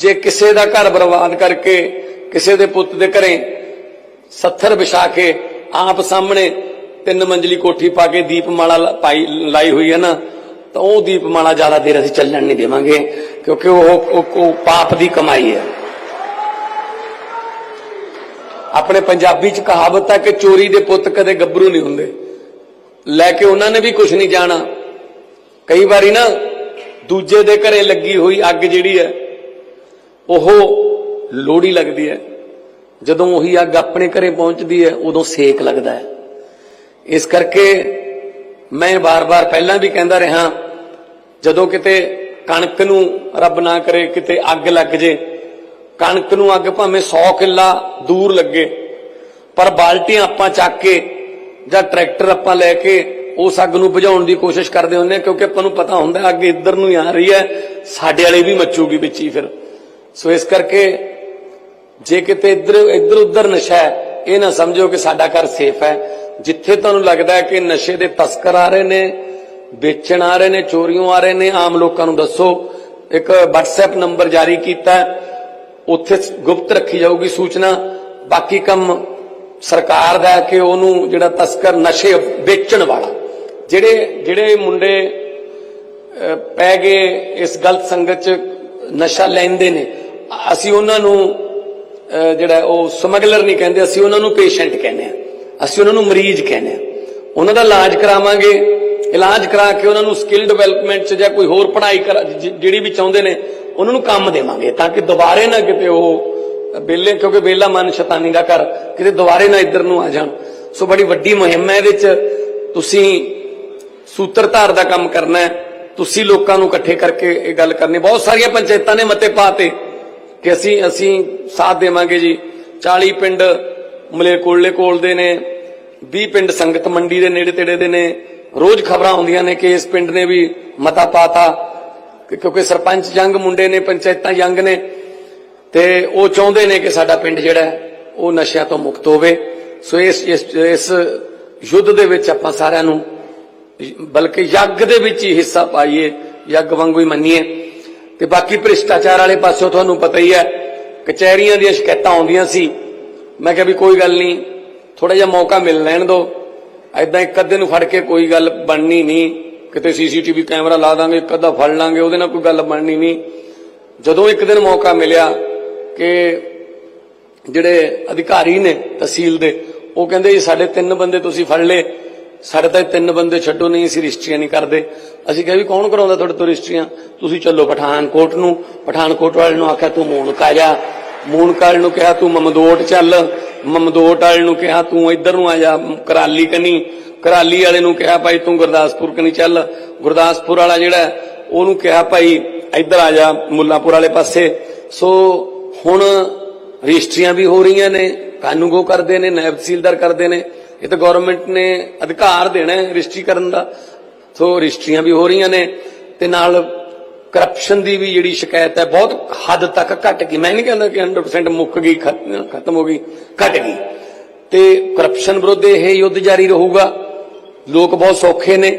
ਜੇ ਕਿਸੇ ਦਾ ਘਰ ਬਰਬਾਦ ਕਰਕੇ ਕਿਸੇ ਦੇ ਪੁੱਤ ਦੇ ਘਰੇ ਸੱਥਰ ਵਿਛਾ ਕੇ ਆਪ ਸਾਹਮਣੇ ਤਿੰਨ ਮੰਜ਼ਲੀ ਕੋਠੀ ਪਾ ਕੇ ਦੀਪਮਾਲਾ ਪਾਈ, ਲਾਈ ਹੋਈ ਹੈ ਨਾ, ਤਾਂ ਉਹ ਦੀਪਮਾਲਾ ਜ਼ਿਆਦਾ ਦੇਰ ਅਸੀਂ ਚੱਲਣ ਨਹੀਂ ਦੇਵਾਂਗੇ, ਕਿਉਂਕਿ ਉਹ ਉਹ ਪਾਪ ਦੀ ਕਮਾਈ ਹੈ। ਆਪਣੇ ਪੰਜਾਬੀ ਚ ਕਹਾਵਤ ਹੈ ਕਿ ਚੋਰੀ ਦੇ ਪੁੱਤ ਕਦੇ ਗੱਭਰੂ ਨਹੀਂ ਹੁੰਦੇ। ਲੈ ਕੇ ਉਹਨਾਂ ਨੇ ਵੀ ਕੁਝ ਨਹੀਂ ਜਾਣਾ। ਕਈ ਵਾਰੀ ਨਾ ਦੂਜੇ ਦੇ ਘਰੇ ਲੱਗੀ ਹੋਈ ਅੱਗ ਜਿਹੜੀ ਹੈ ਉਹ ਲੋੜੀ ਲੱਗਦੀ ਹੈ। ਜਦੋਂ ਉਹੀ ਅੱਗ ਆਪਣੇ ਘਰੇ ਪਹੁੰਚਦੀ ਹੈ, ਉਦੋਂ ਸੇਕ ਲੱਗਦਾ ਹੈ। ਇਸ ਕਰਕੇ ਮੈਂ ਬਾਰ-ਬਾਰ ਪਹਿਲਾਂ ਵੀ ਕਹਿੰਦਾ ਰਿਹਾ, ਜਦੋਂ ਕਿਤੇ ਕਣਕ ਨੂੰ ਰੱਬ ਨਾ ਕਰੇ, ਕਿਤੇ ਅੱਗ ਲੱਗ ਜੇ, ਕਣਕ ਨੂੰ ਅੱਗ ਭਾਵੇਂ 100 ਕਿੱਲਾ ਦੂਰ ਲੱਗੇ, ਪਰ ਬਾਲਟੀਆਂ ਆਪਾਂ ਚੱਕ ਕੇ ਜਾਂ ਟਰੈਕਟਰ ਆਪਾਂ ਲੈ ਕੇ ਉਸ ਅੱਗ ਨੂੰ ਬੁਝਾਉਣ ਦੀ ਕੋਸ਼ਿਸ਼ ਕਰਦੇ ਹੁੰਦੇ ਹਾਂ, ਕਿਉਂਕਿ ਆਪਾਂ ਨੂੰ ਪਤਾ ਹੁੰਦਾ ਅੱਗ ਇੱਧਰ ਨੂੰ ਹੀ ਆ ਰਹੀ ਹੈ, ਸਾਡੇ ਵਾਲੇ ਵੀ ਮੱਚੂਗੀ ਵਿੱਚ ਹੀ ਫਿਰ। ਸੋ ਇਸ ਕਰਕੇ ਜੇ ਕਿਤੇ ਇੱਧਰ ਇੱਧਰ ਉੱਧਰ ਨਸ਼ਾ ਹੈ, ਇਹ ਨਾ ਸਮਝੋ ਕਿ ਸਾਡਾ ਘਰ ਸੇਫ ਹੈ। ਜਿੱਥੇ ਤੁਹਾਨੂੰ ਲੱਗਦਾ ਹੈ ਕਿ ਨਸ਼ੇ ਦੇ ਤਸਕਰ ਆ ਰਹੇ ਨੇ, ਵੇਚਣ ਆ ਰਹੇ ਨੇ, ਚੋਰੀਆਂ ਆ ਰਹੇ ਨੇ, ਆਮ ਲੋਕਾਂ ਨੂੰ ਦੱਸੋ। ਇੱਕ WhatsApp ਨੰਬਰ ਜਾਰੀ ਕੀਤਾ ਉੱਥੇ ਗੁਪਤ ਰੱਖੀ ਜਾਊਗੀ ਸੂਚਨਾ। ਬਾਕੀ ਕੰਮ ਸਰਕਾਰ ਦਾ ਕਿ ਉਹਨੂੰ ਜਿਹੜਾ ਤਸਕਰ ਨਸ਼ੇ ਵੇਚਣ ਵਾਲਾ। ਜਿਹੜੇ ਜਿਹੜੇ ਮੁੰਡੇ ਪੈ ਗਏ ਇਸ ਗਲਤ ਸੰਗਤ ਚ ਨਸ਼ਾ ਲੈਂਦੇ ਨੇ ਅਸੀਂ ਉਹਨਾਂ ਨੂੰ ਜਿਹੜਾ ਉਹ ਸਮਗਲਰ ਨਹੀਂ ਕਹਿੰਦੇ, ਅਸੀਂ ਉਹਨਾਂ ਨੂੰ ਪੇਸ਼ੈਂਟ ਕਹਿੰਦੇ ਆ ਅਸੀਂ ਉਹਨਾਂ ਨੂੰ ਮਰੀਜ਼ ਕਹਿੰਦੇ ਆ ਉਹਨਾਂ ਦਾ ਇਲਾਜ ਕਰਾਵਾਂਗੇ। ਇਲਾਜ ਕਰਾ ਕੇ ਉਹਨਾਂ ਨੂੰ ਸਕਿੱਲ ਡਿਵੈਲਪਮੈਂਟ ਚ ਜਾਂ ਕੋਈ ਹੋਰ ਪੜ੍ਹਾਈ ਜਿਹੜੀ ਵੀ ਚਾਹੁੰਦੇ ਨੇ, ਉਹਨਾਂ ਨੂੰ ਕੰਮ ਦੇਵਾਂਗੇ ਤਾਂ ਕਿ ਦੁਬਾਰੇ ਨਾ ਕਿਤੇ ਉਹ ਬੇਲੇ ਕਿਉਂਕਿ ਬੇਲਾ ਮਨ ਸ਼ੈਤਾਨੀ ਦਾ ਘਰ, ਕਿਤੇ ਦੁਬਾਰੇ ਨਾ ਇੱਧਰ ਨੂੰ ਆ ਜਾਣ। ਸੋ ਬੜੀ ਵੱਡੀ ਮੁਹਿੰਮ ਹੈ ਇਹਦੇ ਚ। ਤੁਸੀਂ ਸੂਤਰਧਾਰ ਦਾ ਕੰਮ ਕਰਨਾ ਹੈ। ਤੁਸੀਂ ਲੋਕਾਂ ਨੂੰ ਇਕੱਠੇ ਕਰਕੇ ਇਹ ਗੱਲ ਕਰਨੀ ਬਹੁਤ ਸਾਰੀਆਂ ਪੰਚਾਇਤਾਂ ਨੇ ਮਤੇ ਪਾਤੇ। ਕਿ ਅਸੀਂ ਅਸੀਂ ਸਾਥ ਦੇਵਾਂਗੇ ਜੀ। 40 ਪਿੰਡ ਮਲੇਕੋਲੇ ਕੋਲ ਦੇ ਨੇ 20 ਪਿੰਡ ਸੰਗਤ ਮੰਡੀ ਦੇ ਨੇੜੇ ਤੇੜੇ ਦੇ ਨੇ। ਰੋਜ਼ ਖਬਰਾਂ ਆਉਂਦੀਆਂ ਨੇ ਕਿ ਇਸ ਪਿੰਡ ਨੇ ਵੀ ਮਤਾ ਪਾਤਾ ਕਿ- ਕਿਉਂਕਿ ਸਰਪੰਚ ਜੰਗ ਮੁੰਡੇ ਨੇ, ਪੰਚਾਇਤਾਂ ਯੰਗ ਨੇ। ਤੇ ਉਹ ਚਾਹੁੰਦੇ ਨੇ ਕਿ ਸਾਡਾ ਪਿੰਡ ਜਿਹੜਾ ਉਹ ਨਸ਼ਿਆਂ ਤੋਂ ਮੁਕਤ ਹੋਵੇ। ਸੋ ਇਸ ਇਸ ਯੁੱਧ ਦੇ ਵਿੱਚ ਆਪਾਂ ਸਾਰਿਆਂ ਨੂੰ ਬਲਕਿ ਯੱਗ ਦੇ ਵਿੱਚ ਹੀ ਹਿੱਸਾ ਪਾਈਏ, ਯੱਗ ਵਾਂਗੂ ਹੀ ਮੰਨੀਏ। ਤੇ ਬਾਕੀ ਭ੍ਰਿਸ਼ਟਾਚਾਰ ਵਾਲੇ ਪਾਸਿਓਂ ਤੁਹਾਨੂੰ ਪਤਾ ਹੀ ਹੈ, ਕਚਹਿਰੀਆਂ ਦੀਆਂ ਸ਼ਿਕਾਇਤਾਂ ਆਉਂਦੀਆਂ ਸੀ। ਮੈਂ ਕਿਹਾ ਵੀ ਕੋਈ ਗੱਲ ਨਹੀਂ ਥੋੜਾ ਜਿਹਾ ਮੌਕਾ ਮਿਲ ਲੈਣ ਦਿਓ। ਐਦਾਂ ਇੱਕ ਅੱਧੇ ਨੂੰ ਫੜ ਕੇ ਕੋਈ ਗੱਲ ਬਣਨੀ ਨਹੀਂ। ਕਿਤੇ ਸੀਸੀਟੀਵੀ ਕੈਮਰਾ ਲਾ ਦਾਂਗੇ, ਇੱਕ ਅੱਧਾ ਫੜ ਲਾਂਗੇ, ਉਹਦੇ ਨਾਲ ਕੋਈ ਗੱਲ ਬਣਨੀ ਨਹੀਂ। ਜਦੋਂ ਇੱਕ ਦਿਨ ਮੌਕਾ ਮਿਲਿਆ ਕਿ ਜਿਹੜੇ ਅਧਿਕਾਰੀ ਨੇ ਤਹਿਸੀਲ ਦੇ, ਉਹ ਕਹਿੰਦੇ ਜੀ, ਸਾਡੇ ਤਿੰਨ ਬੰਦੇ ਤੁਸੀਂ ਫੜ ਲਏ। ਸਾਡੇ ਤਾਂ ਤਿੰਨ ਬੰਦੇ ਛੱਡੋ, ਨਹੀਂ ਅਸੀਂ ਰਜਿਸਟਰੀਆਂ ਨਹੀਂ ਕਰਦੇ। ਅਸੀਂ ਕਿਹਾ ਵੀ ਕੌਣ ਕਰਾਉਂਦਾ ਤੁਹਾਡੇ ਤੋਂ ਰਜਿਸਟਰੀਆਂ? ਤੁਸੀਂ ਚੱਲੋ ਪਠਾਨਕੋਟ ਨੂੰ। ਪਠਾਨਕੋਟ ਵਾਲੇ ਨੂੰ ਆਖਿਆ, ਤੂੰ ਮੂਨਕ ਜਾ। ਮੂਨਕ ਨੂੰ ਕਿਹਾ, ਤੂੰ ਮਮਦੋਟ ਚੱਲ। ਮਮਦੋਟ ਵਾਲੇ ਨੂੰ ਕਿਹਾ, ਤੂੰ ਇੱਧਰ ਨੂੰ ਆ ਜਾ, ਕਰਾਲੀ ਕਨੀ। ਕਰਾਲੀ ਵਾਲੇ ਨੂੰ ਕਿਹਾ, ਭਾਈ ਤੂੰ ਗੁਰਦਾਸਪੁਰ ਕਨੀ ਚੱਲ। ਗੁਰਦਾਸਪੁਰ ਵਾਲਾ ਜਿਹੜਾ, ਉਹਨੂੰ ਕਿਹਾ, ਭਾਈ ਇੱਧਰ ਆ ਜਾ ਮੁੱਲਾਪੁਰ ਵਾਲੇ ਪਾਸੇ। ਸੋ ਹੁਣ ਰਜਿਸਟਰੀਆਂ ਵੀ ਹੋ ਰਹੀਆਂ ਨੇ, ਕਾਨੂੰਗੋ ਕਰਦੇ ਨੇ ਨਾਇਬ ਤਹਿਸੀਲਦਾਰ ਕਰਦੇ ਨੇ। ਇਹ ਤਾਂ ਗਵਰਨਮੈਂਟ ਨੇ ਅਧਿਕਾਰ ਦੇਣਾ ਹੈ ਰਜਿਸਟਰੀ ਕਰਨ ਦਾ। ਸੋ ਰਜਿਸਟਰੀਆਂ ਵੀ ਹੋ ਰਹੀਆਂ ਨੇ ਤੇ ਨਾਲ ਕਰਪਸ਼ਨ ਦੀ ਵੀ ਜਿਹੜੀ ਸ਼ਿਕਾਇਤ ਹੈ ਬਹੁਤ ਹੱਦ ਤੱਕ ਘਟ ਗਈ। ਮੈਂ ਨਹੀਂ ਕਹਿੰਦਾ ਕਿ 100% ਮੁੱਕ ਗਈ ਖਤਮ ਹੋ ਗਈ, ਘਟ ਗਈ। ਤੇ ਕਰਪਸ਼ਨ ਵਿਰੁੱਧ ਇਹ ਯੁੱਧ ਜਾਰੀ ਰਹੂਗਾ। ਲੋਕ ਬਹੁਤ ਸੌਖੇ ਨੇ।